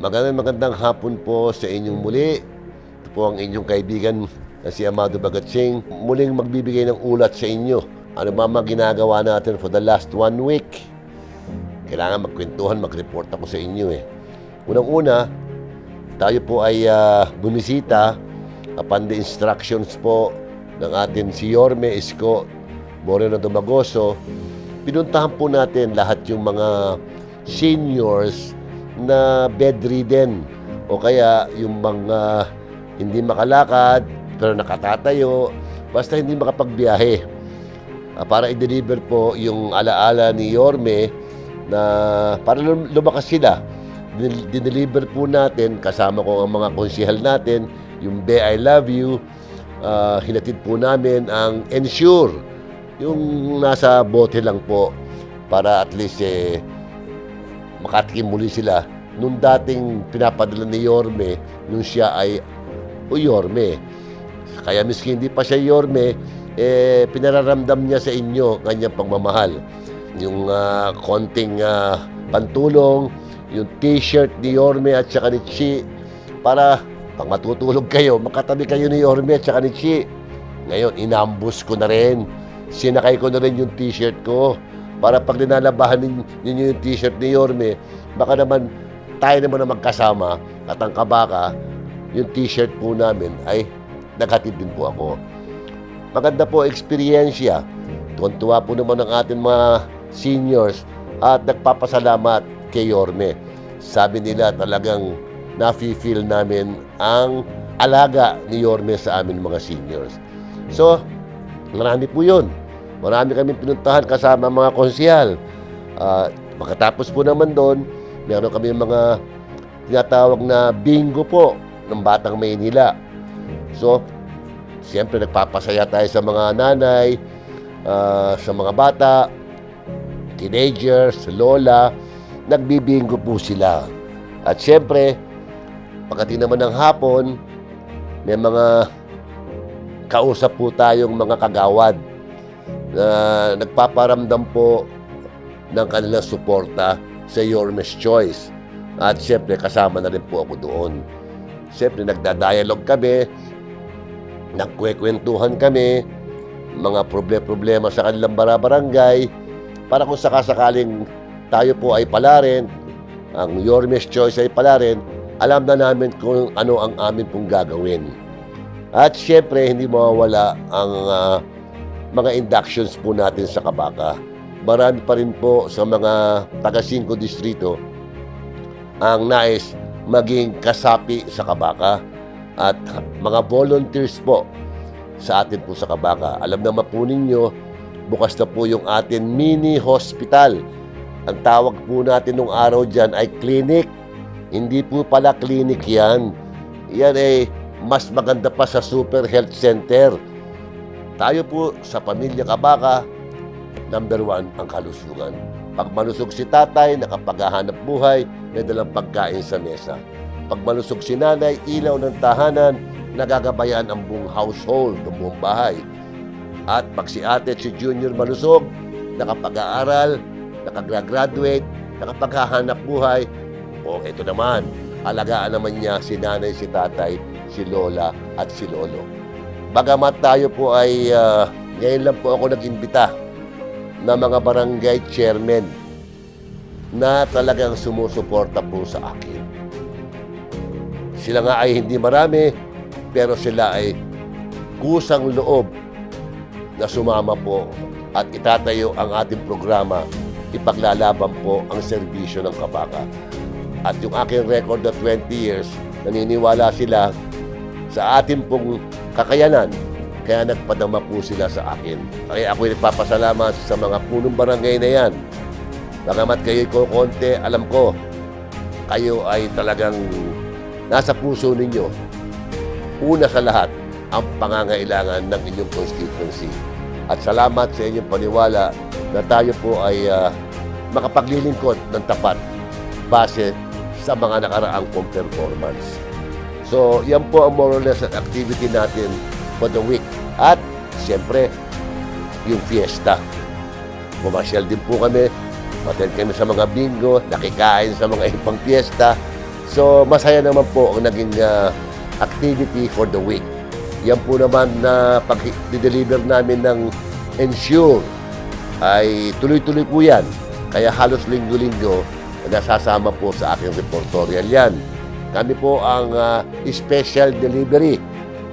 Magandang magandang hapon po sa inyong muli. Ito po ang inyong kaibigan na si Amado Bagatsing. Muling magbibigay ng ulat sa inyo. Ano ba mga ginagawa natin for the last one week? Kailangan magkwentuhan, mag-report ako sa inyo eh. Unang-una, tayo po ay ah, bumisita upon the instructions po ng atin si Yorme Isko Moreno Dumagoso. Pinuntahan po natin lahat yung mga seniors na bedridden. O kaya yung mga hindi makalakad pero nakatatayo basta hindi makapagbiyahe. Ah, para i-deliver po yung alaala ni Yorme na para lum- lumakas sila. Din- Dineliver po natin kasama ko ang mga konsihal natin, yung Be I Love You, ah, hinatid po namin ang Ensure, yung nasa bote lang po para at least eh, makatikim muli sila nung dating pinapadala ni Yorme nung siya ay o Yorme. Kaya miski hindi pa siya Yorme, eh, pinararamdam niya sa inyo kanyang pagmamahal. Yung ah, konting ah, pantulong, yung t-shirt ni Yorme at saka ni Chi para pag matutulog kayo, makatabi kayo ni Yorme at saka ni Chi. Ngayon, inambus ko na rin. Sinakay ko na rin yung t-shirt ko para pag ninalabahan nin- ninyo yung t-shirt ni Yorme, baka naman tayo naman na magkasama at ang kabaka, yung t-shirt po namin ay naghatid din po ako. Maganda po experiensya. Tuwan-tuwa po naman ang ating mga seniors at nagpapasalamat kay Yorme. Sabi nila talagang nafe-feel namin ang alaga ni Yorme sa amin mga seniors. So, marami po yun. Marami kami pinuntahan kasama mga konsihal. Ah, makatapos po naman doon, meron kami mga tinatawag na bingo po ng Batang Maynila. So, siyempre nagpapasaya tayo sa mga nanay, ah, sa mga bata, teenagers, lola, nagbibingo po sila. At siyempre, pagdating naman ng hapon, may mga kausap po tayong mga kagawad na nagpaparamdam po ng kanilang suporta sa Yormes Choice. At siyempre, kasama na rin po ako doon. Siyempre, nagda-dialogue kami, nagkwekwentuhan kami, mga proble-problema sa kanilang barabarangay, para kung sakasakaling tayo po ay pala rin, ang Yormes Choice ay pala rin, alam na namin kung ano ang amin pong gagawin. At siyempre, hindi mawawala ang ah, mga inductions po natin sa Kabaka. Marami pa rin po sa mga taga 5 distrito ang nais maging kasapi sa Kabaka at mga volunteers po sa atin po sa Kabaka. Alam naman po ninyo, bukas na po yung atin mini hospital. Ang tawag po natin nung araw dyan ay clinic. Hindi po pala clinic yan. Yan ay mas maganda pa sa Super Health Center. Tayo po sa pamilya Kabaka, number one ang kalusugan. Pag malusog si tatay, nakapaghahanap buhay, may dalang pagkain sa mesa. Pag malusog si nanay, ilaw ng tahanan, nagagabayan ang buong household, ang buong bahay. At pag si ate at si junior malusog, nakapag-aaral, nakagraduate, nakapaghahanap buhay, o ito naman, alagaan naman niya si nanay, si tatay, si lola at si lolo. Bagamat tayo po ay, ah, ngayon lang po ako nag-imbita na mga barangay chairman na talagang sumusuporta po sa akin. Sila nga ay hindi marami, pero sila ay kusang loob na sumama po at itatayo ang ating programa, ipaglalaban po ang serbisyo ng Kabaka. At yung aking record na 20 years, naniniwala sila sa ating pong kakayanan, kaya nagpadama po sila sa akin. Kaya ako nagpapasalamat sa mga punong barangay na yan. Bagamat kayo'y kukonte, alam ko, kayo ay talagang nasa puso ninyo. Una sa lahat, ang pangangailangan ng inyong constituency. At salamat sa inyong paniwala na tayo po ay ah, makapaglilingkod ng tapat base sa mga nakaraang kong performance. So, yan po ang more or less ang activity natin for the week. At, siyempre, yung fiesta. Pumasyal din po kami. Attend kami sa mga bingo, nakikain sa mga ibang fiesta. So, masaya naman po ang naging ah, activity for the week. Yan po naman na pag-deliver namin ng Ensure ay tuloy-tuloy po yan. Kaya halos linggo-linggo nasasama po sa aking reportorial yan. Kami po ang ah, special delivery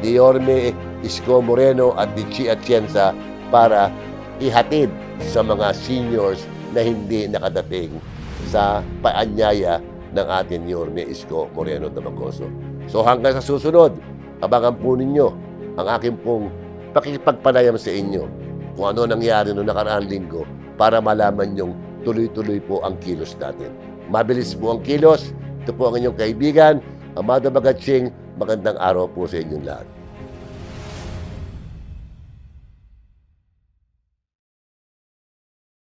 ni Yorme Isko Moreno at ni Chi Atienza para ihatid sa mga seniors na hindi nakadating sa paanyaya ng ating Yorme Isko Moreno Damagoso. So hanggang sa susunod, abangan po ninyo ang aking pong pakikipagpanayam sa inyo kung ano nangyari noong nakaraang linggo para malaman nyong tuloy-tuloy po ang kilos natin. Mabilis po ang kilos. Ito po ang inyong kaibigan, Amado Bagatsing. Magandang araw po sa inyong lahat.